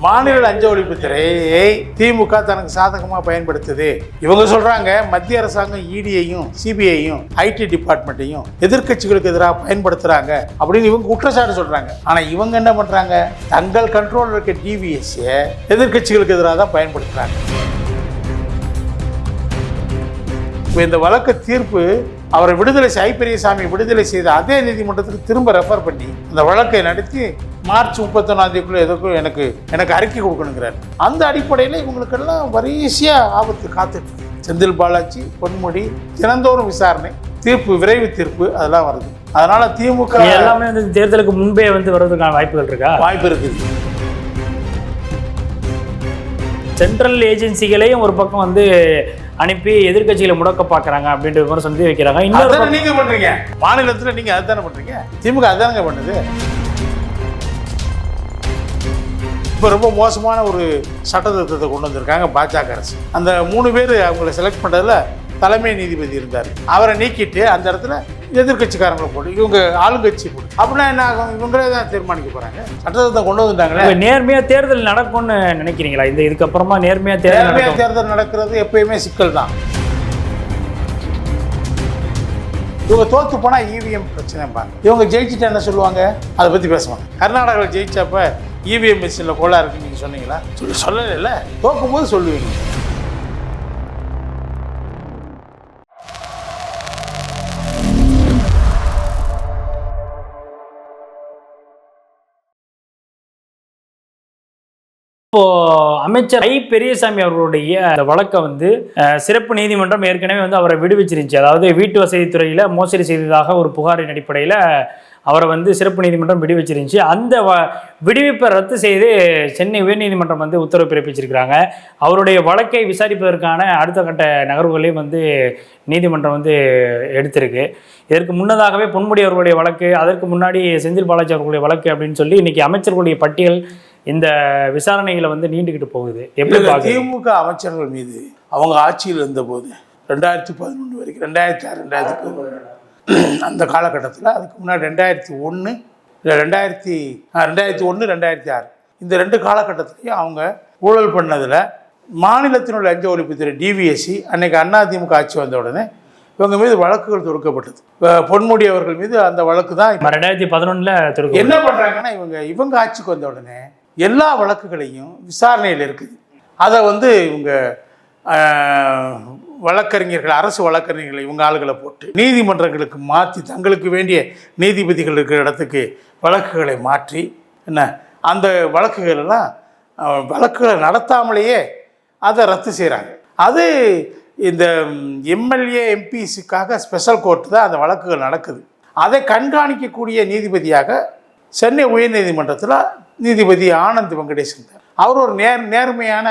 மாநில லஞ்ச ஒழிப்புத்துறையை திமுக தனக்கு சாதகமாக பயன்படுத்துது. இவங்க சொல்றாங்க மத்திய அரசாங்கம் இடியையும் சிபிஐயும் ஐடி டிபார்ட்மெண்ட்டையும் எதிர்க்கட்சிகளுக்கு எதிராக பயன்படுத்துறாங்க அப்படின்னு இவங்க குற்றச்சாட்டு சொல்றாங்க. ஆனா இவங்க என்ன பண்றாங்க? தங்கள் கண்ட்ரோல் இருக்க டிவிஎஸ் எதிர்க்கட்சிகளுக்கு எதிராக தான் பயன்படுத்துறாங்க. இப்போ இந்த வழக்கு தீர்ப்பு அவரை விடுதலை செய்- ஐ பெரியசாமி விடுதலை செய்த அதே நீதிமன்றத்துக்கு திரும்ப ரெஃபர் பண்ணி அந்த வழக்கை நடத்தி மார்ச் முப்பத்தொன்னாம் தேதிக்குள்ள எதுக்கும் எனக்கு எனக்கு அறிக்கை கொடுக்கணுங்கிறார். அந்த அடிப்படையில் இவங்களுக்கெல்லாம் வரிசையாக ஆபத்து காத்துட்டு. செந்தில் பாலாஜி பொன்முடி தினந்தோறும் விசாரணை தீர்ப்பு விரைவு தீர்ப்பு அதெல்லாம் வருது. அதனால திமுக எல்லாமே வந்து தேர்தலுக்கு முன்பே வந்து வர்றதுக்கான வாய்ப்புகள் இருக்கா? வாய்ப்பு இருக்குது சென்ட்ரல் ஏஜென்சிகளையும் ஒரு பக்கம் வந்து அனுப்பி எதிர்க்கட்சிகளை முடக்க பார்க்கறாங்க அப்படின்ற விமர்சனம் வைக்கிறாங்க. இன்னொரு நீங்க பண்றீங்க? மாநிலத்தில் நீங்க அதுதானே பண்றீங்க? திமுக அதுதானங்க பண்ணுது? இப்போ ரொம்ப மோசமான ஒரு சட்டத்திட்டத்தை கொண்டு வந்திருக்காங்க பாஜக அரசு. அந்த மூணு பேர் அவங்கள செலக்ட் பண்ணுறதுல தலைமை நீதிபதி இருந்தார். அவரை நீக்கிட்டு அந்த இடத்துல எதிர்க்கட்சிக்காரங்களை போட்டு இவங்க ஆளுங்கட்சி போட்டு. அப்படின்னா என்ன ஆகும்? இவங்களே தான் தீர்மானிக்க போறாங்க. சட்டத்திட்டம் கொண்டு வந்துட்டாங்களே இப்ப நேர்மையா தேர்தல் நடக்கும்னு நினைக்கிறீங்களா? இந்த இதுக்கப்புறமா நேர்மையா தேர்தல் நேர்மையா நடக்கும். தேர்தல் நடக்கிறது எப்பயுமே சிக்கல் தான். இவங்க தோத்து போனா இவிஎம் பிரச்சனைப்பாங்க இவங்க ஜெயிச்சுட்டு என்ன சொல்லுவாங்க? அதை பத்தி பேசுவாங்க. கர்நாடகாவில் ஜெயிச்சப்ப இவிஎம் மிஷினில் கோளாறு இருக்குன்னு நீங்க சொன்னீங்களா? சொல்லி சொல்லலைல்ல. தோக்கும் போது சொல்லுவீங்க. இப்போ அமைச்சர் ஐ பெரியசாமி அவர்களுடைய அந்த வழக்கை வந்து அஹ், சிறப்பு நீதிமன்றம் ஏற்கனவே வந்து அவரை விடுவிச்சிருந்துச்சு. அதாவது வீட்டு வசதித்துறையில் மோசடி செய்ததாக ஒரு புகாரின் அடிப்படையில் அவரை வந்து சிறப்பு நீதிமன்றம் விடுவிச்சிருந்துச்சு. அந்த வ விடுவிப்பை ரத்து செய்து சென்னை உயர்நீதிமன்றம் வந்து உத்தரவு பிறப்பிச்சிருக்கிறாங்க. அவருடைய வழக்கை விசாரிப்பதற்கான அடுத்த கட்ட நகர்வுகளையும் வந்து நீதிமன்றம் வந்து எடுத்திருக்கு. இதற்கு முன்னதாகவே பொன்முடி அவர்களுடைய வழக்கு அதற்கு முன்னாடி செந்தில் பாலாஜி அவர்களுடைய வழக்கு அப்படின்னு சொல்லி இன்னைக்கு அமைச்சர்களுடைய பட்டியல் இந்த விசாரணைகளை வந்து நீண்டுகிட்டு போகுது. எப்படி திமுக அமைச்சர்கள் மீது அவங்க ஆட்சியில் இருந்தபோது ரெண்டாயிரத்தி பதினொன்று வரைக்கும் ரெண்டாயிரத்தி ஆறு ரெண்டாயிரத்தி பதினொன்று அந்த காலகட்டத்தில் அதுக்கு முன்னாடி ரெண்டாயிரத்தி ஒன்று இல்லை ரெண்டாயிரத்தி ரெண்டாயிரத்தி ஒன்று ரெண்டாயிரத்தி ஆறு. இந்த ரெண்டு காலகட்டத்திலையும் அவங்க ஊழல் பண்ணதில் மாநிலத்தினுள்ள லஞ்ச ஒழிப்புத்துறை டிவிஎஸ்சி அன்னைக்கு அதிமுக ஆட்சி வந்த உடனே இவங்க மீது வழக்குகள் தொடுக்கப்பட்டது. பொன்முடி அவர்கள் மீது அந்த வழக்கு தான் இப்ப ரெண்டாயிரத்தி பதினொன்னுல திருக்கு என்ன பண்றாங்கன்னா இவங்க இவங்க ஆட்சிக்கு வந்த உடனே எல்லா வழக்குகளையும் விசாரணையில் இருக்குது. அதை வந்து இவங்க வழக்கறிஞர்கள் அரசு வழக்கறிஞர்களை இவங்க ஆளுகளை போட்டு நீதிமன்றங்களுக்கு மாற்றி தங்களுக்கு வேண்டிய நீதிபதிகள் இருக்கிற இடத்துக்கு வழக்குகளை மாற்றி என்ன அந்த வழக்குகளெல்லாம் வழக்குகளை நடத்தாமலேயே அதை ரத்து செய்கிறாங்க அது இந்த எம்எல்ஏ எம்பிஸுக்காக ஸ்பெஷல் கோர்ட்டு தான் அந்த வழக்குகள் நடக்குது. அதை கண்காணிக்கக்கூடிய நீதிபதியாக சென்னை உயர்நீதிமன்றத்தில் நீதிபதி ஆனந்த் வெங்கடேஷ் அவர் ஒரு நேர் நேர்மையான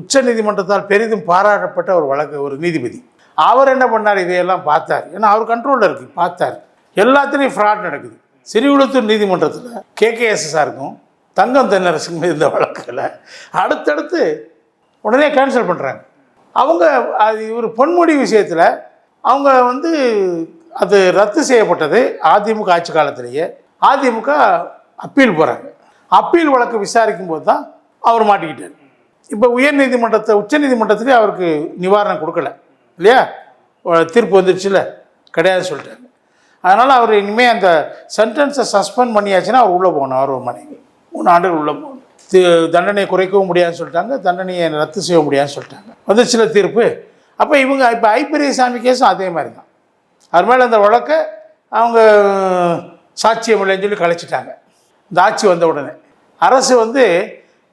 உச்ச நீதிமன்றத்தால் பெரிதும் பாராட்டப்பட்ட ஒரு வழக்கு ஒரு நீதிபதி. அவர் என்ன பண்ணார்? இதையெல்லாம் பார்த்தார். ஏன்னா அவர் கண்ட்ரோலில் இருக்குது பார்த்தார். எல்லாத்துலேயும் ஃப்ராட் நடக்குது. சிறிகுளத்தூர் நீதிமன்றத்தில் கேகேஎஸ்எஸ்ஆருக்கும் தங்கம் தென்னரசுக்கும் இருந்த வழக்குகளை அடுத்தடுத்து உடனே கேன்சல் பண்ணுறாங்க அவங்க அது இவர் பொன்முடி விஷயத்தில் அவங்க வந்து அது ரத்து செய்யப்பட்டது. அதிமுக ஆட்சி காலத்திலேயே. அதிமுக அப்பீல் போகிறாங்க அப்பீல் வழக்கு விசாரிக்கும் போது தான் அவர் மாட்டிக்கிட்டார். இப்போ உயர்நீதிமன்றத்தை உச்சநீதிமன்றத்திலே அவருக்கு நிவாரணம் கொடுக்கல. இல்லையா? தீர்ப்பு வந்துருச்சுல? கிடையாது சொல்லிட்டாரு. அதனால் அவர் இனிமேல் அந்த சென்டென்ஸை சஸ்பெண்ட் பண்ணியாச்சுன்னா அவர் உள்ளே போகணும் அவர் மனைவி மூணு ஆண்டுகள் உள்ளே போகணும். தண்டனையை குறைக்கவும் முடியாதுன்னு சொல்லிட்டாங்க. தண்டனையை ரத்து செய்ய முடியாதுன்னு சொல்லிட்டாங்க. வந்துச்சுல தீர்ப்பு? அப்போ இவங்க இப்போ ஐ சாமி கேஸும் அதே மாதிரி தான் அது மேலே அந்த வழக்கை அவங்க சாட்சியம் இல்லைன்னு சொல்லி கலைச்சிட்டாங்க. இந்த ஆட்சி வந்த உடனே. அரசு வந்து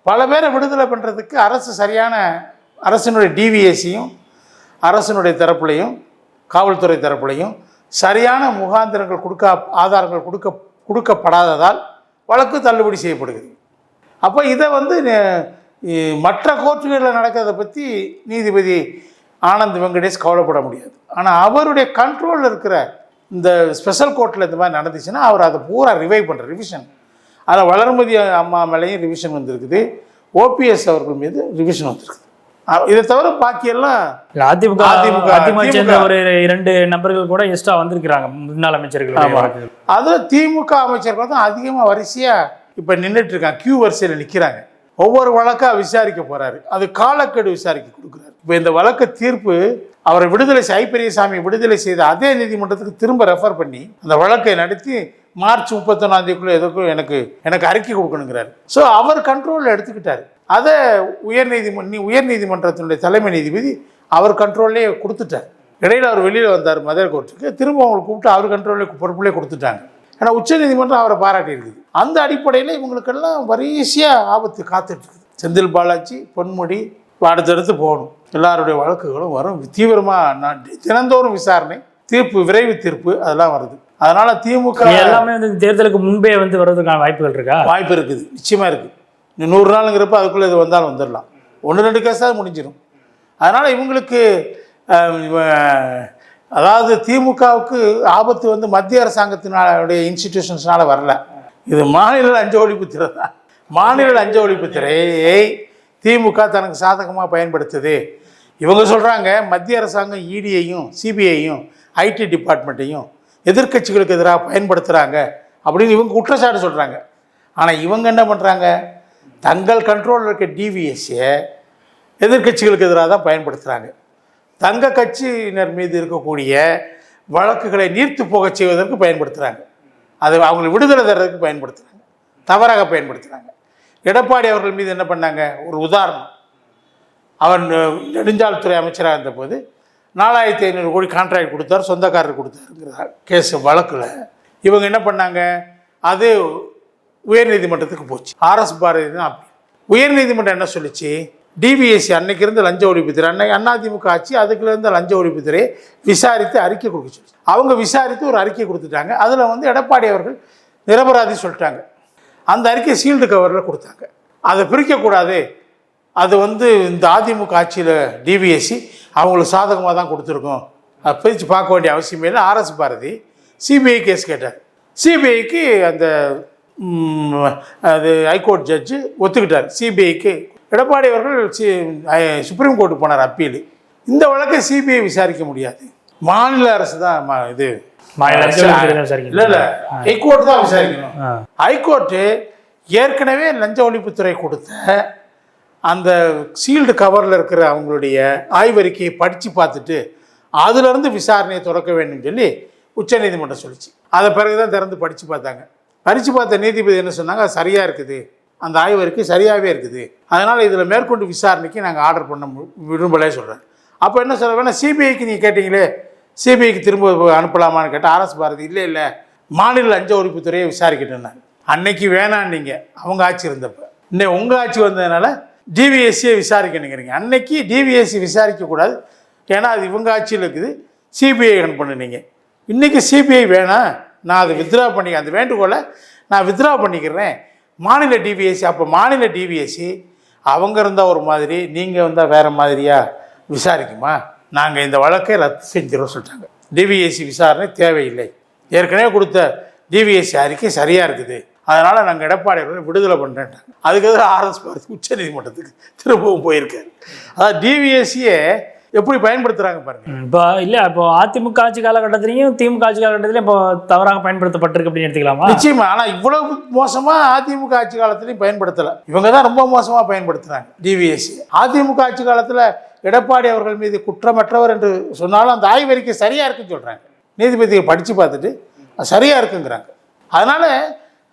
பல பேரை விடுதலை பண்ணுறதுக்கு அரசு சரியான அரசினுடைய டிவிஎஸ்சியும் அரசினுடைய தரப்புலையும் காவல்துறை தரப்புலையும் சரியான முகாந்திரங்கள் கொடுக்க ஆதாரங்கள் கொடுக்க கொடுக்கப்படாததால் வழக்கு தள்ளுபடி செய்யப்படுகிறது. அப்போ இதை வந்து மற்ற கோர்ட்டுகளில் நடக்கிறத பற்றி நீதிபதி ஆனந்த் வெங்கடேஷ் கவலைப்பட முடியாது. ஆனால் அவருடைய கண்ட்ரோலில் இருக்கிற இந்த ஸ்பெஷல் கோர்ட்டில் இந்த மாதிரி நடந்துச்சுன்னா அவர் அதை பூரா ரிவைவ் பண்ணுற ரிவிஷன் அதில் வளர்மதி அம்மா மேலேயும் ரிவிஷன் வந்திருக்குது. ஓபிஎஸ் அவர்கள் மீது ரிவிஷன் வந்திருக்குது. இதை தவிர பாக்கியெல்லாம் அதிமுக அதிமுக அதிமுக சேர்ந்த. ஒரு இரண்டு நபர்கள் கூட எக்ஸ்ட்ரா வந்திருக்கிறாங்க முன்னாள் அமைச்சர்கள். அதில் திமுக அமைச்சர்கள் தான் அதிகமாக வரிசையாக இப்போ நின்றுட்டு இருக்காங்க. கியூ வரிசையில் நிற்கிறாங்க ஒவ்வொரு வழக்கா விசாரிக்க போறாரு. அது காலக்கெடு விசாரிக்க கொடுக்குறாரு. இப்போ இந்த வழக்கு தீர்ப்பு அவரை விடுதலை ஐ பெரியசாமி விடுதலை செய்த அதே நீதிமன்றத்துக்கு திரும்ப ரெஃபர் பண்ணி அந்த வழக்கை நடத்தி மார்ச் முப்பத்தொன்னாம் தேதிக்குள்ள எதுக்கும் எனக்கு எனக்கு அறிக்கை கொடுக்கணுங்கிறாரு. ஸோ அவர் கண்ட்ரோலில் எடுத்துக்கிட்டார். அதை உயர் உயர்நீதிமன்றத்தினுடைய தலைமை நீதிபதி அவர் கண்ட்ரோல்லே கொடுத்துட்டார். இடையில் அவர் வெளியில் வந்தார் மதுரை கோர்ட்டுக்கு. திரும்ப அவங்களை கூப்பிட்டு அவர் கண்ட்ரோல்லே பொறுப்புலேயே கொடுத்துட்டாங்க. ஏன்னா உச்சநீதிமன்றம் அவரை பாராட்டி இருக்குது. அந்த அடிப்படையில் இவங்களுக்கெல்லாம் வரிசையாக ஆபத்து காத்துட்ருக்குது செந்தில் பாலாஜி பொன்முடி அடுத்தடுத்து போகணும். எல்லாருடைய வழக்குகளும் வரும். தீவிரமாக நான் தினந்தோறும் விசாரணை தீர்ப்பு விரைவு தீர்ப்பு அதெல்லாம் வருது. அதனால திமுக எல்லாமே வந்து தேர்தலுக்கு முன்பே வந்து வர்றதுக்கான வாய்ப்புகள் இருக்கா? வாய்ப்பு இருக்குது. நிச்சயமாக இருக்குது. இன்னும் நூறு நாளுங்கிறப்ப அதுக்குள்ளே இது வந்தாலும் வந்துடலாம் ஒன்று ரெண்டு கேஸாக முடிஞ்சிடும் அதனால் இவங்களுக்கு அதாவது திமுகவுக்கு ஆபத்து வந்து மத்திய அரசாங்கத்தினுடைய இன்ஸ்டிடியூஷன்ஸ்னால வரல. இது மாநில லஞ்ச ஒழிப்புத்துறை தான். மாநில லஞ்ச ஒழிப்புத்துறையை திமுக தனக்கு சாதகமாக பயன்படுத்துது. இவங்க சொல்கிறாங்க மத்திய அரசாங்கம் இடியையும் சிபிஐயும் ஐடி டிபார்ட்மெண்ட்டையும் எதிர்க்கட்சிகளுக்கு எதிராக பயன்படுத்துகிறாங்க அப்படின்னு இவங்க குற்றச்சாட்டு சொல்கிறாங்க ஆனால் இவங்க என்ன பண்ணுறாங்க தங்கள் கண்ட்ரோலில் இருக்க டிவிஎஸ்ஸை எதிர்க்கட்சிகளுக்கு எதிராக தான் பயன்படுத்துகிறாங்க தங்க கட்சியினர் மீது இருக்கக்கூடிய வழக்குகளை நீர்த்து போகச் செய்வதற்கு பயன்படுத்துகிறாங்க அது அவங்களை விடுதலை தர்றதுக்கு பயன்படுத்துகிறாங்க தவறாக பயன்படுத்துகிறாங்க எடப்பாடி அவர்கள் மீது என்ன பண்ணாங்க? ஒரு உதாரணம். அவர் நெ- நெடுஞ்சாலைத்துறை அமைச்சராக இருந்தபோது நாலாயிரத்தி ஐநூறு கோடி கான்ட்ராக்ட் கொடுத்தார் சொந்தக்காரர் கொடுத்தாருங்கிற கேஸ் வழக்கில். இவங்க என்ன பண்ணாங்க? அது உயர்நீதிமன்றத்துக்கு போச்சு. ஆர்எஸ் பாரதி தான் அப்படி. உயர்நீதிமன்றம் என்ன சொல்லுச்சு? டிவிஎஸ்சி அன்னைக்கு இருந்து லஞ்ச ஒழிப்புத்துறை அன்னைக்கு அதிமுக ஆட்சி அதுக்குள்ள இருந்த லஞ்ச ஒழிப்புத்துறையை விசாரித்து அறிக்கை கொடுக்க சொல்லி அவங்க விசாரித்து ஒரு அறிக்கை கொடுத்துட்டாங்க. அதில் வந்து எடப்பாடி அவர்கள் நிரபராதி சொல்லிட்டாங்க. அந்த அறிக்கை சீல்டு கவரில் கொடுத்தாங்க. அதை பிரிக்கக்கூடாது. அது வந்து இந்த அதிமுக ஆட்சியில் டிவிஎஸ்சி அவங்களுக்கு சாதகமாக தான் கொடுத்துருக்கோம். அதை பிரித்து பார்க்க வேண்டிய அவசியமே இல்லை. ஆர்எஸ் பாரதி சிபிஐ கேஸ் கேட்டார். சிபிஐக்கு அந்த அது ஹைகோர்ட் ஜட்ஜு ஒத்துக்கிட்டார். சிபிஐக்கு எடப்பாடி அவர்கள் சி சுப்ரீம் கோர்ட்டு போனார் அப்பீல். இந்த வழக்கை சிபிஐ விசாரிக்க முடியாது. மாநில அரசு தான் ம- இது. இல்லை இல்லை. ஹைகோர்ட் தான் விசாரிக்கணும். ஹைகோர்ட்டு ஏற்கனவே லஞ்ச ஒழிப்புத்துறை கொடுத்த அந்த சீல்டு கவரில் இருக்கிற அவங்களுடைய ஆய்வறிக்கையை படித்து பார்த்துட்டு அதிலிருந்து விசாரணையை தொடக்க வேண்டும் சொல்லி உச்சநீதிமன்றம் சொல்லிச்சு. அதை பிறகு தான் திறந்து படித்து பார்த்தாங்க. படித்து பார்த்த நீதிபதி என்ன சொன்னாங்க? அது சரியாக இருக்குது. அந்த ஆய்வறிக்கை சரியாகவே இருக்குது. அதனால் இதில் மேற்கொண்டு விசாரணைக்கு நாங்கள் ஆர்டர் பண்ண மு- விரும்பலே சொல்கிறேன் அப்போ என்ன சொல்ல வேணா சிபிஐக்கு நீங்கள் கேட்டிங்களே? சிபிஐக்கு திரும்ப அனுப்பலாமான்னு கேட்டால் ஆர்எஸ் பாரதி இல்லை இல்லை. மாநில லஞ்ச ஒழிப்புத்துறையை விசாரிக்கட்டும்னாங்க அன்னைக்கு வேணாம் நீங்கள் அவங்க ஆட்சி இருந்தப்போ. இன்னைக்கு உங்கள் ஆட்சி வந்ததுனால டிவிஎஸ்சியை விசாரிக்கணுங்கிறீங்க. அன்னைக்கு டிவிஎஸ்சி விசாரிக்கக்கூடாது. ஏன்னா அது இவங்க ஆட்சியில் இருக்குது. சிபிஐ அனுப்பணும் நீங்கள் இன்றைக்கி சிபிஐ வேணாம் நான் அதை வித்ட்ரா பண்ணி அந்த வேண்டுகோளை நான் வித்ட்ரா பண்ணிக்கிறேன். மாநில டிவிஎஸ்சி அப்போ மாநில டிவிஎஸ்சி அவங்க இருந்தால் ஒரு மாதிரி நீங்கள் வந்தால் வேறு மாதிரியாக விசாரிக்குமா? நாங்கள் இந்த வழக்கை ரத்து செஞ்சிடும் சொல்லிட்டாங்க. டிவிஎஸ்சி விசாரணை தேவையில்லை. ஏற்கனவே கொடுத்த டிவிஎஸ்சி அறிக்கை சரியாக இருக்குது. அதனால் நாங்கள் எடப்பாடி அவர்களை விடுதலை பண்ணுறேன்ட்டாங்க அதுக்கு எதிராக ஆர்எஸ் பார்த்து உச்ச நீதிமன்றத்துக்கு திரும்பவும் போயிருக்காரு. அதாவது டிவிஎஸ்சியை எப்படி பயன்படுத்துகிறாங்க பாருங்க. இப்போ இல்ல இப்போ அதிமுக ஆட்சி காலகட்டத்திலையும் திமுக ஆட்சி காலகட்டத்திலையும் இப்போ தவறாக பயன்படுத்தப்பட்டிருக்கு அப்படின்னு எடுத்துக்கலாமா? நிச்சயமா ஆனா இவ்வளவு மோசமா அதிமுக ஆட்சி காலத்திலையும் பயன்படுத்தல. இவங்க தான் ரொம்ப மோசமா பயன்படுத்துறாங்க டிவிஎஸ்சி அதிமுக ஆட்சி காலத்துல எடப்பாடி அவர்கள் மீது குற்றமற்றவர் என்று சொன்னாலும் அந்த ஆய்வறிக்கை சரியா இருக்குன்னு சொல்றாங்க. நீதிபதியை படிச்சு பார்த்துட்டு அது சரியா இருக்குங்கிறாங்க. அதனால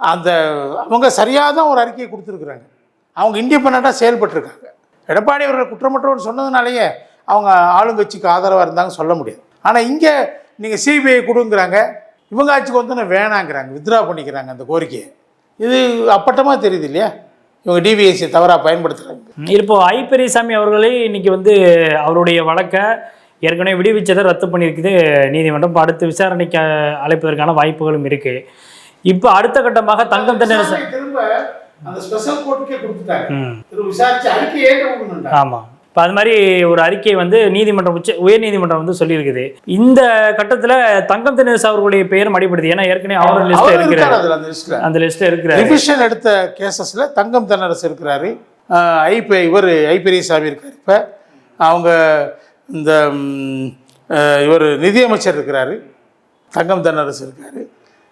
அந்த அவங்க சரியாக தான் ஒரு அறிக்கையை கொடுத்துருக்குறாங்க. அவங்க இண்டிபெண்ட்டாக செயல்பட்டிருக்காங்க. எடப்பாடி அவர்கள் குற்றமற்றவர் சொன்னதுனாலேயே அவங்க ஆளுங்கட்சிக்கு ஆதரவாக இருந்தாங்க சொல்ல முடியாது. ஆனால் இங்கே நீங்கள் சிபிஐ கொடுங்கிறாங்க. இவங்க ஆட்சிக்கு வந்து வேணாங்கிறாங்க. வித்ரா பண்ணிக்கிறாங்க அந்த கோரிக்கையை. இது அப்பட்டமாக தெரியுது இல்லையா? இவங்க டிவிஎஸ்சி தவறாக பயன்படுத்துகிறாங்க இப்போ ஐ பெரியசாமி அவர்களே இன்றைக்கி வந்து அவருடைய வழக்கை ஏற்கனவே விடுவிச்சதை ரத்து பண்ணியிருக்குது. நீதிமன்றம். இப்போ அடுத்து விசாரணைக்கு அழைப்பதற்கான வாய்ப்புகளும் இருக்குது இப்போ அடுத்த கட்டமாக தங்கம் தென்னரசு திரும்ப அந்த ஸ்பெஷல் கோர்ட்டுக்கே கொடுத்துட்டாங்க விசாரிச்சு அறிக்கை ஏற்க கொடுக்கணும்டா ஆமாம் இப்போ அது மாதிரி ஒரு அறிக்கை வந்து நீதிமன்றம் உச்ச உயர்நீதிமன்றம் வந்து சொல்லியிருக்குது. இந்த கட்டத்தில் தங்கம் தென்னரசு அவர்களுடைய பெயரும் அடிப்படுது ஏன்னா ஏற்கனவே அவர் அவர் இருக்கிறார். அந்த லிஸ்ட்டில் இருக்கிறார். ரிவிஷன் எடுத்த கேசஸில் தங்கம் தென்னரசு இருக்கிறாரு. ஆஹ் ஐ இவர் ஐ பெரியசாமி இருக்கார் இப்போ. அவங்க இந்த இவர் நிதியமைச்சர் இருக்கிறாரு. தங்கம் தென்னரசு இருக்காரு.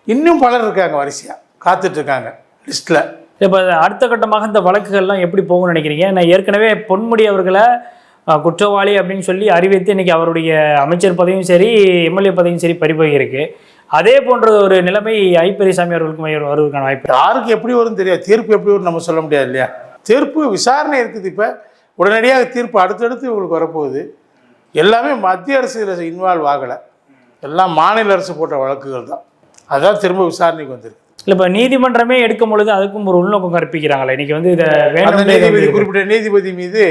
இன்னும் பலர் இருக்காங்க வரிசையாக காத்துட்ருக்காங்க லிஸ்ட்டில் இப்போ அடுத்த கட்டமாக இந்த வழக்குகள்லாம் எப்படி போகும்னு நினைக்கிறீங்க? நான் ஏற்கனவே பொன்முடி அவர்களை குற்றவாளி அப்படின்னு சொல்லி அறிவித்து இன்னைக்கு அவருடைய அமைச்சர் பதவியும் சரி எம்எல்ஏ பதவியும் சரி பறிபோயிருக்கு. அதே போன்ற ஒரு நிலைமை ஐ பெரியசாமி அவர்களுக்கு வரு- வருவதற்கான வாய்ப்பு? யாருக்கு எப்படி வரும் தெரியாது. தீர்ப்பு எப்படி வரும் நம்ம சொல்ல முடியாது இல்லையா? தீர்ப்பு விசாரணை இருக்குது இப்போ. உடனடியாக தீர்ப்பு அடுத்தடுத்து இவங்களுக்கு வரப்போகுது. எல்லாமே மத்திய அரசு இதில் இன்வால்வ் ஆகலை. எல்லாம் மாநில அரசு போட்ட வழக்குகள் தான். அதான் திரும்ப விசாரணைக்கு வந்திருக்கு. இல்ல இப்போ நீதிமன்றமே எடுக்கும் பொழுது அதுக்கும் ஒரு உள்நோக்கம் கற்பிக்கிறாங்களே. இன்னைக்கு வந்து இதை நீதிபதி குறிப்பிட்ட நீதிபதி மீது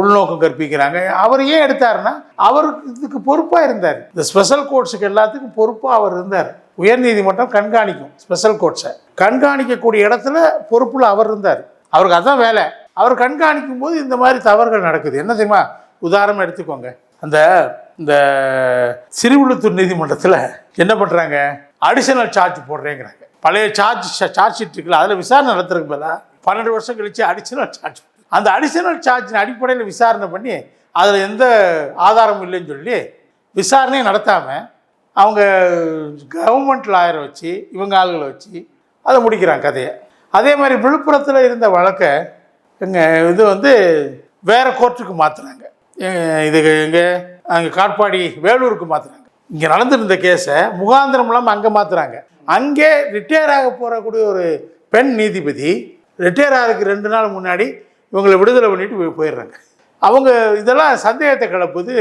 உள்நோக்கம் கற்பிக்கிறாங்க. அவர் ஏன் எடுத்தாருன்னா அவருக்கு இதுக்கு பொறுப்பாக இருந்தார். இந்த ஸ்பெஷல் கோர்ட்ஸுக்கு எல்லாத்துக்கும் பொறுப்பாக அவர் இருந்தார். உயர்நீதிமன்றம் கண்காணிக்கும் ஸ்பெஷல் கோர்ட்ஸை கண்காணிக்கக்கூடிய இடத்துல பொறுப்புல அவர் இருந்தார். அவருக்கு அதான் வேலை. அவர் கண்காணிக்கும் போது இந்த மாதிரி தவறுகள் நடக்குது. என்ன தெரியுமா? உதாரணம் எடுத்துக்கோங்க. அந்த இந்த சிறுவிழுத்தூர் நீதிமன்றத்தில் என்ன பண்ணுறாங்க அடிஷனல் சார்ஜ் போடுறேங்கிறாங்க. பழைய சார்ஜ் சார்ஜ் ஷீட் இருக்குல்ல அதில் விசாரணை நடத்துறதுக்கு பதிலாக பன்னெண்டு வருஷம் கழிச்சு அடிஷனல் சார்ஜ் அந்த அடிஷனல் சார்ஜின் அடிப்படையில் விசாரணை பண்ணி அதில் எந்த ஆதாரமும் இல்லைன்னு சொல்லி விசாரணையை நடத்தாமல் அவங்க கவர்மெண்ட் லாயரை வச்சு இவங்க ஆளுகளை வச்சு அதை முடிக்கிறாங்க கதையை. அதே மாதிரி விழுப்புரத்தில் இருந்த வழக்கை எங்கள் இது வந்து வேறு கோர்ட்டுக்கு மாற்றுறாங்க இது இங்கே அங்கே காட்பாடி வேலூருக்கு மாற்றுறாங்க இங்கே நடந்திருந்த கேஸை முகாந்திரம் இல்லாமல் அங்கே மாற்றுறாங்க அங்கே ரிட்டையர் ஆக போகக்கூடிய ஒரு பெண் நீதிபதி ரிட்டையர் ஆகிறதுக்கு ரெண்டு நாள் முன்னாடி இவங்களை விடுதலை பண்ணிட்டு போய் போயிடுறாங்க. அவங்க இதெல்லாம் சந்தேகத்தை கிளப்புது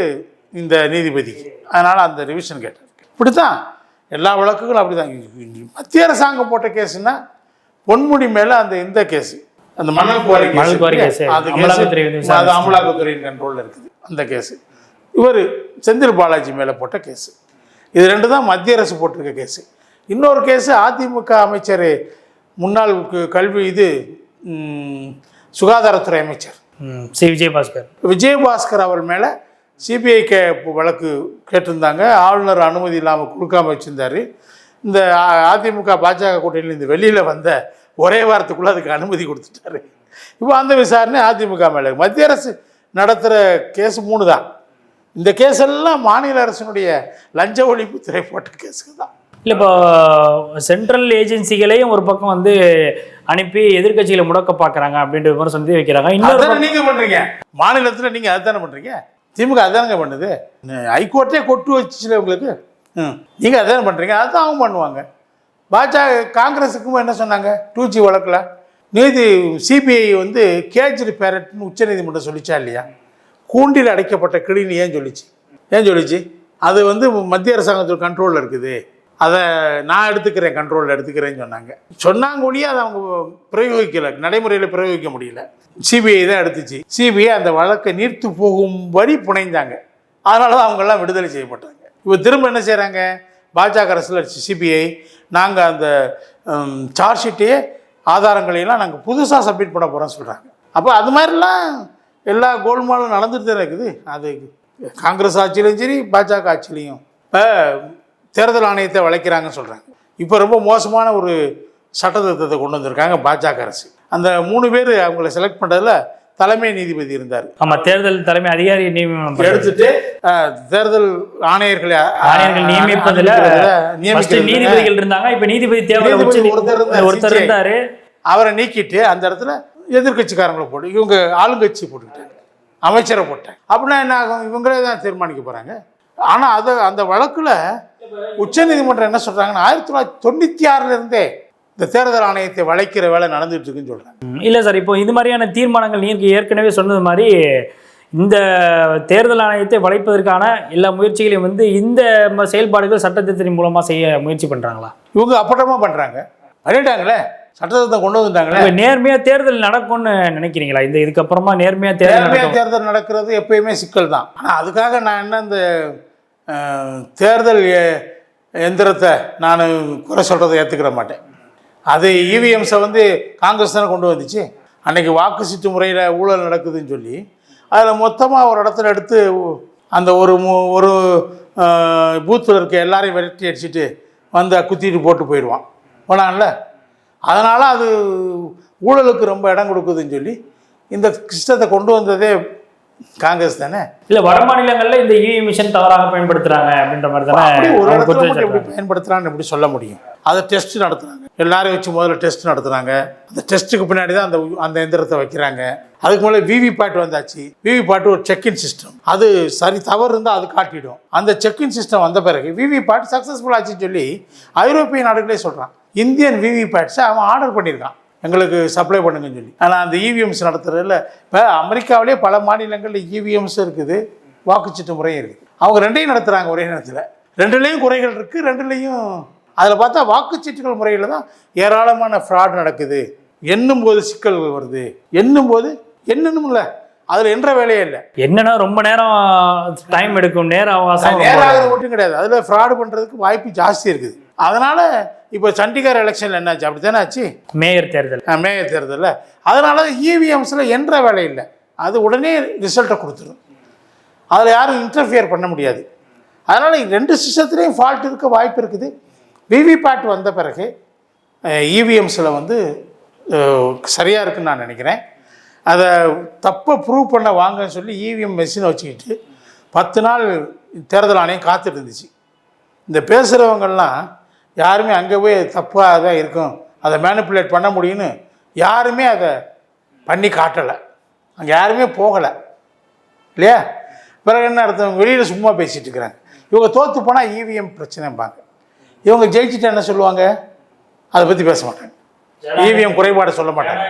இந்த நீதிபதிக்கு அதனால் அந்த ரிவிஷன் கேட்டார் இப்படி தான் எல்லா வழக்குகளும் அப்படி தான் மத்திய அரசாங்கம் போட்ட கேஸுன்னா பொன்முடி மேலே அந்த இந்த கேஸ் அந்த மணல் குவாரி அது அமலாக்கத்துறையின் கண்ட்ரோலில் இருக்குது அந்த கேஸு. இவர் செந்தில் பாலாஜி மேலே போட்ட கேஸு. இது ரெண்டு தான் மத்திய அரசு போட்டிருக்க கேஸு. இன்னொரு கேஸு அதிமுக அமைச்சர் முன்னாள் கல்வி இது சுகாதாரத்துறை அமைச்சர். சி. விஜயபாஸ்கர். விஜயபாஸ்கர் அவர் மேலே சிபிஐ கே வழக்கு கேட்டிருந்தாங்க. ஆளுநர் அனுமதி இல்லாமல் கொடுக்காம வச்சுருந்தாரு. இந்த அதிமுக பாஜக கூட்டணியில் இந்த வெளியில் வந்த ஒரே வாரத்துக்குள்ளே அதுக்கு அனுமதி கொடுத்துட்டாரு. இப்போ அந்த விசாரணை அதிமுக மேலே. மத்திய அரசு நடத்துகிற கேஸ் மூணு தான். இந்த கேஸ் எல்லாம் மாநில அரசினுடைய லஞ்ச ஒழிப்புத்துறை போட்ட கேஸுக்கு தான் இல்லை இப்போ சென்ட்ரல் ஏஜென்சிகளையும் ஒரு பக்கம் வந்து அனுப்பி எதிர்க்கட்சிகளை முடக்க பார்க்குறாங்க அப்படின்ற விமர்சனத்தை வைக்கிறாங்க. இன்னொரு அதானே நீங்க பண்றீங்க? மாநிலத்தில் நீங்க அதுதானே பண்றீங்க? திமுக அதானங்க பண்ணுது? ஹைகோர்ட்டே கொட்டு வச்சுச்சுல உங்களுக்கு? ம். நீங்க அதானே பண்றீங்க? அதுதான் அவங்க பண்ணுவாங்க. பாஜக காங்கிரஸுக்கும் என்ன சொன்னாங்க? டூ ஜி வழக்கில். நீதி சிபிஐ வந்து கேஜ்ரி பேரட்னு உச்சநீதிமன்றம் சொல்லிச்சா இல்லையா? கூண்டில் அடைக்கப்பட்ட கிளின்னு ஏன் சொல்லிச்சு? ஏன் சொல்லிச்சு? அது வந்து மத்திய அரசாங்கத்தோட கண்ட்ரோலில் இருக்குது. அதை நான் எடுத்துக்கிறேன் கண்ட்ரோலில் எடுத்துக்கிறேன்னு சொன்னாங்க. சொன்னாங்க ஒழிய அதை அவங்க பிரயோகிக்கலை நடைமுறையில் பிரயோகிக்க முடியல. சிபிஐ தான் எடுத்துச்சு. சிபிஐ அந்த வழக்கை நீர்த்து போகும்படி புனைந்தாங்க அதனால தான் அவங்கெல்லாம் விடுதலை செய்யப்பட்டாங்க. இப்போ திரும்ப என்ன செய்கிறாங்க பாஜக அரசில் சிபிஐ நாங்கள் அந்த சார்ஜ் ஷீட்டையே ஆதாரங்களையெல்லாம் நாங்கள் புதுசாக சப்மிட் பண்ண போகிறோம்னு சொல்கிறாங்க அப்போ அது மாதிரிலாம் எல்லா கோல்மாலும் நடந்துட்டு தான் இருக்குது? அது காங்கிரஸ் ஆட்சியிலையும் சரி பாஜக ஆட்சியிலையும். இப்போ தேர்தல் ஆணையத்தை வளைக்கிறாங்கன்னு சொல்கிறாங்க இப்போ ரொம்ப மோசமான ஒரு சட்டத்திட்டத்தை கொண்டு வந்திருக்காங்க பாஜக அரசு. அந்த மூணு பேர் அவங்கள செலக்ட் பண்ணுறதுல தலைமை நீதிபதி இருந்தார். ஆமா தேர்தல் தலைமை அதிகாரி நியமனம். எடுத்துட்டு தேர்தல் ஆணையர்களை ஆணையர்கள் நியமிப்பதுல நீதிபதிகள் இருந்தாங்க. இப்ப நீதிபதி தேவை ஒருத்தர் ஒருத்தர். இருந்தாரு. அவரை நீக்கிட்டு அந்த இடத்துல எதிர்க்கட்சிக்காரங்களை போட்டு இவங்க ஆளுங்கட்சி போட்டுக்கிட்டாங்க அமைச்சரை போட்டாங்க அப்படின்னா என்ன ஆகும்? இவங்களே தான் தீர்மானிக்க போகிறாங்க ஆனால் அது அந்த வழக்கில் உச்சநீதிமன்றம் என்ன சொல்கிறாங்கன்னா ஆயிரத்தி தொள்ளாயிரத்தி தொண்ணூற்றி ஆறுலேருந்தே இந்த தேர்தல் ஆணையத்தை வளைக்கிற வேலை நடந்துட்டு இருக்குன்னு சொல்கிறாங்க ம், இல்ல சார் இப்போ இது மாதிரியான தீர்மானங்கள் நீங்க ஏற்கனவே சொன்னது மாதிரி இந்த தேர்தல் ஆணையத்தை வளைப்பதற்கான எல்லா முயற்சிகளையும் வந்து இந்த செயல்பாடுகள் சட்டத்திட்டத்தின் மூலமா செய்ய முயற்சி பண்றாங்களா? இவங்க அப்பட்டமா பண்ணுறாங்க பண்ணிட்டாங்களே. சட்டத்தை கொண்டு வந்துட்டாங்களே இப்ப நேர்மையா தேர்தல் நடக்கும்னு நினைக்கிறீங்களா? இந்த இதுக்கப்புறமா நேர்மையா தேர்தல் நேர்மையாக நடக்கும். தேர்தல் நடக்கிறது எப்பயுமே சிக்கல் தான். ஆனால் அதுக்காக நான் என்ன இந்த தேர்தல் எந்திரத்தை நான் குறை சொல்கிறத ஏற்றுக்கிற மாட்டேன். அது இவிஎம்ஸை வந்து காங்கிரஸ் தானே கொண்டு வந்துச்சு? அன்னைக்கு வாக்கு சீட்டு முறையில் ஊழல் நடக்குதுன்னு சொல்லி அதில் மொத்தமாக ஒரு இடத்துல எடுத்து அந்த ஒரு மு- ஒரு பூத்தில் இருக்க எல்லாரையும் விரட்டி அடிச்சுட்டு வந்து குத்திட்டு போட்டு போயிடுவான் போனான்ல? அதனால் அது ஊழலுக்கு ரொம்ப இடம் கொடுக்குதுன்னு சொல்லி இந்த சிஸ்டத்தை கொண்டு வந்ததே காங்கிரஸ் தானே? இல்ல வட மாநிலங்கள்ல இந்த இவி மிஷின் தவறாக பயன்படுத்துறாங்க அப்படின்ற மாதிரி தானே ஒரு இடத்துல எப்படி. பயன்படுத்துறான்னு எப்படி சொல்ல முடியும்? அதை டெஸ்ட் நடத்துறாங்க. எல்லாரையும் வச்சு முதல்ல டெஸ்ட் நடத்துறாங்க. அந்த டெஸ்ட்டுக்கு பின்னாடி தான் அந்த அந்த எந்திரத்தை வைக்கிறாங்க. அதுக்கு மேலே விவி பாட் வந்தாச்சு. விவி பாட் ஒரு செக்இன் சிஸ்டம் அது சரி தவறு இருந்தால் அது காட்டிடும். அந்த செக்இன் சிஸ்டம் வந்த பிறகு விவி பாட் சக்ஸஸ்ஃபுல் ஆச்சுன்னு சொல்லி ஐரோப்பிய நாடுகளே சொல்கிறான் இந்தியன் விவி பேட்ஸை அவன் ஆர்டர் பண்ணியிருக்கான். எங்களுக்கு சப்ளை பண்ணுங்கன்னு சொல்லி. ஆனால் அந்த E இவிஎம்ஸ் நடத்துறதுல இப்போ அமெரிக்காவிலே பல மாநிலங்களில் இவிஎம்ஸ் இருக்குது வாக்குச்சீட்டு முறையும் இருக்குது. அவங்க ரெண்டையும் நடத்துகிறாங்க ஒரே நேரத்தில். ரெண்டுலேயும் குறைகள் இருக்குது ரெண்டுலேயும் அதில் பார்த்தா வாக்குச்சீட்டுகள் முறையில் தான் ஏராளமான ஃப்ராட் நடக்குது. எண்ணும் போது சிக்கல்கள் வருது. எண்ணும் போது இல்லை அதில் என்ற வேலையே இல்லை. என்னன்னா ரொம்ப நேரம் டைம் எடுக்கும் நேர அவகாசம் நேராக மட்டும் கிடையாது. அதில் ஃப்ராடு பண்ணுறதுக்கு வாய்ப்பு ஜாஸ்தி இருக்குது. அதனால் இப்போ சண்டிகர் எலெக்ஷனில் என்னாச்சு? அப்படி தானே ஆச்சு? மேயர் தேர்தல். மேயர் தேர்தலில். அதனால இவிஎம்ஸில் என்ற வேலை இல்லை. அது உடனே ரிசல்ட்டை கொடுத்துரும். அதில் யாரும் இன்டர்ஃபியர் பண்ண முடியாது. அதனால் ரெண்டு சிஸ்டத்துலேயும் ஃபால்ட் இருக்க வாய்ப்பு இருக்குது. விவிபேட் வந்த பிறகு இவிஎம்ஸில் வந்து சரியாக இருக்குன்னு நான் நினைக்கிறேன். அதை தப்பை ப்ரூவ் பண்ண வாங்கன்னு சொல்லி இவிஎம் மெஷினை வச்சுக்கிட்டு பத்து நாள் தேர்தல் ஆணையம் காத்துட்டு இருந்துச்சு. இந்த பேசுகிறவங்கெல்லாம் யாருமே அங்கே போய் தப்பாக தான் இருக்கும் அதை மேனிப்புலேட் பண்ண முடியும்னு யாருமே அதை பண்ணி காட்டலை. அங்கே யாருமே போகலை. இல்லையா? பிறகு என்ன அர்த்தம் வெளியில் சும்மா பேசிகிட்டு இருக்கிறாங்க. இவங்க தோற்று போனால் இவிஎம் பிரச்சனைம்பாங்க. இவங்க ஜெயிச்சுட்டு என்ன சொல்லுவாங்க? அதை பற்றி பேச மாட்டாங்க. இவிஎம் குறைபாடை சொல்ல மாட்டாங்க.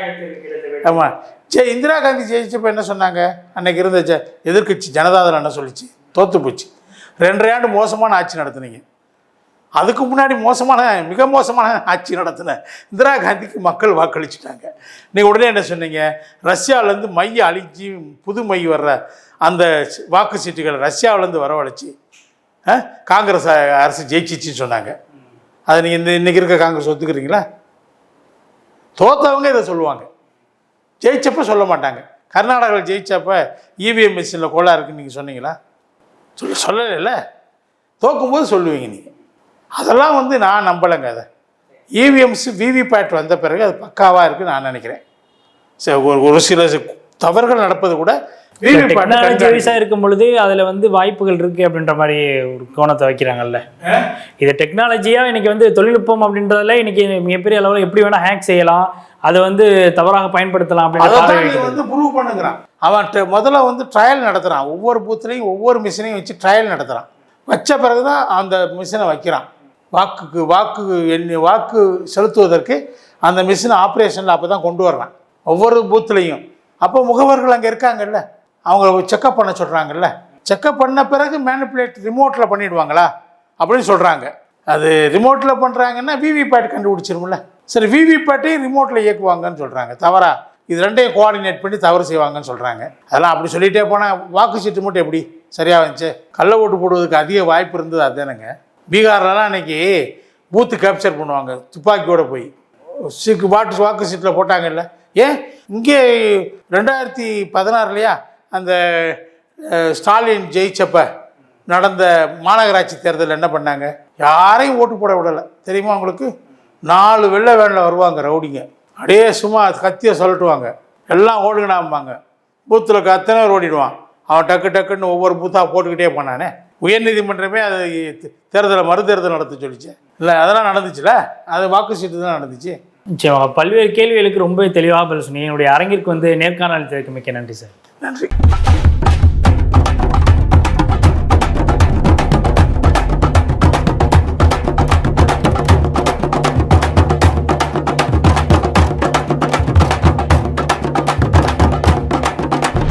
ஆமாம் சரி இந்திரா காந்தி ஜெயிச்சப்ப என்ன சொன்னாங்க? அன்னைக்கு இருந்த ஜ எதிர்க்கட்சி ஜனதாதள் என்ன சொல்லிச்சு? தோற்று போச்சு. ரெண்டரை ஆண்டு மோசமான ஆட்சி நடத்துனீங்க. அதுக்கு முன்னாடி மோசமான மிக மோசமான ஆட்சி நடத்தின இந்திரா காந்திக்கு மக்கள் வாக்களிச்சிட்டாங்க. நீங்கள் உடனே என்ன சொன்னீங்க? ரஷ்யாவிலேருந்து மைய அழிச்சு புது மை வர்ற அந்த வாக்கு சீட்டுகளை ரஷ்யாவிலேருந்து வரவழைச்சி ஆ, காங்கிரஸ் அரசு ஜெயிச்சிச்சின்னு சொன்னாங்க. அதை நீங்கள் இந்த இன்றைக்கி இருக்க காங்கிரஸ் ஒத்துக்கிறீங்களா? தோத்தவங்க இதை சொல்லுவாங்க. ஜெயிச்சப்ப சொல்ல மாட்டாங்க. கர்நாடகாவில் ஜெயிச்சப்ப E இவிஎம் மிஷினில் கோலா இருக்குன்னு நீங்கள் சொன்னீங்களா? சொல்ல சொல்லலைல்ல. தோக்கும்போது சொல்லுவீங்க நீங்கள் அதெல்லாம் வந்து நான் நம்பலைங்க அதை. E இவிஎம்ஸ் விவிபேட் வந்த பிறகு அது பக்காவாக இருக்குன்னு நான் நினைக்கிறேன். சரி ஒரு ஒரு சில தவறுகள் நடப்பது கூட டெக்னாலஜி விவிபேட் வைஸா இருக்கும் பொழுது அதுல வந்து வாய்ப்புகள் இருக்கு அப்படின்ற மாதிரி ஒரு கோணத்தை வைக்கிறாங்கல்ல. இது டெக்னாலஜியா இன்னைக்கு வந்து தொழில்நுட்பம் அப்படின்றதுல இன்னைக்கு மிகப்பெரிய அளவில் எப்படி வேணா ஹேக் செய்யலாம். அதை வந்து தவறாக பயன்படுத்தலாம் இருக்குது. வந்து ப்ரூவ் பண்ணுங்கிறான் அவன் முதல்ல வந்து ட்ரையல் நடத்துகிறான் ஒவ்வொரு பூத்துலையும் ஒவ்வொரு மிஷினையும் வச்சு ட்ரையல் நடத்துகிறான் வச்ச பிறகு தான் அந்த மிஷினை வைக்கிறான். வாக்குக்கு வாக்கு எண்ணி வாக்கு செலுத்துவதற்கு அந்த மிஷினை ஆப்ரேஷனில் அப்போ தான் கொண்டு வர்றான். ஒவ்வொரு பூத்துலையும் அப்போ முகவர்கள் அங்கே இருக்காங்கல்ல? அவங்க செக்கப் பண்ண சொல்கிறாங்கல்ல செக்கப் பண்ண பிறகு மேனிப்புலேட் ரிமோட்டில் பண்ணிடுவாங்களா? அப்படின்னு சொல்கிறாங்க அது ரிமோட்டில் பண்ணுறாங்கன்னா விவிபேட் கண்டுபிடிச்சிருமில்ல சரி விவிபேட்டையும் ரிமோட்டில் இயக்குவாங்கன்னு சொல்கிறாங்க தவறா. இது ரெண்டையும் கோஆர்டினேட் பண்ணி தவறு செய்வாங்கன்னு சொல்கிறாங்க அதெல்லாம் அப்படி சொல்லிகிட்டே போனால் வாக்கு சீட்டு மட்டும் எப்படி? சரியாக வந்துச்சு. கள்ள ஓட்டு போடுவதற்கு அதிக வாய்ப்பு இருந்தது அதுதானுங்க. பீகார்லலாம் அன்றைக்கி பூத்து கேப்சர் பண்ணுவாங்க துப்பாக்கியோடு போய். சீக்கு வாட்டு வாக்கு சீட்டில் போட்டாங்கல்ல. ஏன்? இங்கே ரெண்டாயிரத்தி பதினாறுலையா அந்த ஸ்டாலின் ஜெயிச்சப்ப நடந்த மாநகராட்சி தேர்தலில் என்ன பண்ணாங்க? யாரையும் ஓட்டு போட விடலை. தெரியுமா உங்களுக்கு? நாலு வெள்ளை வேனில் வருவாங்க ரவுடிங்க. அப்படியே சும்மா கத்தியை சொல்லட்டுவாங்க. எல்லாம் ஓடுங்கடாம்பாங்க. பூத்தில் அத்தனை பேர் ஓடிடுவான். அவன் டக்கு டக்குன்னு ஒவ்வொரு பூத்தாக போட்டுக்கிட்டே போனானே. உயர்நீதிமன்றமே அது தேர்தலை மறுதேர்தல் நடத்த சொல்லிச்சு. இல்லை அதெல்லாம் நடந்துச்சுல? அது வாக்கு சீட்டு தான் நடந்துச்சு. நிச்சயமாக பல்வேறு கேள்விகளுக்கு ரொம்ப தெளிவாக பதில் சொன்னீங்க. என்னுடைய அரங்கிற்கு வந்து நேர்காணல் மிக்க நன்றி சார். நன்றி.